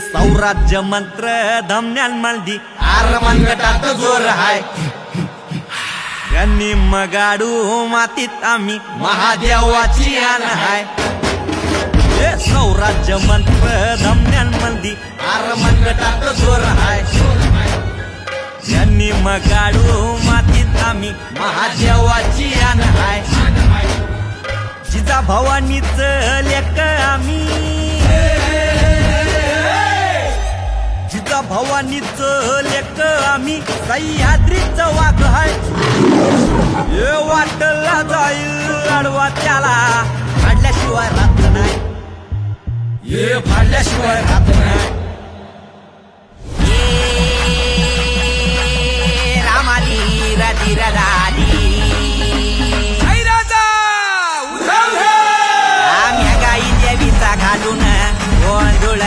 सौराज्य मंत्र धमन्यान मलदी आर मनगटात जोर हाय। त्यांनी मगाडू मातीत आम्ही महादेवाची आण हाय। हे सौराज्य मंत्र धमन्यान मंदी आर मनगटात जोर हाय। त्यांनी मगाडू मातीत आम्ही महादेवाची आण हाय। जिजा भवानीच लेक आम्ही भवानीच लेक आम्ही सह्याद्रीच वाघ हाय. ये वाटला जाईल अडवा त्याला फाडल्याशिवाय राहत नाही. ये फाडल्याशिवाय राहत नाही. रामाली राधी राधाली. आम्ही गाई देवीचा घालून गोंधुळ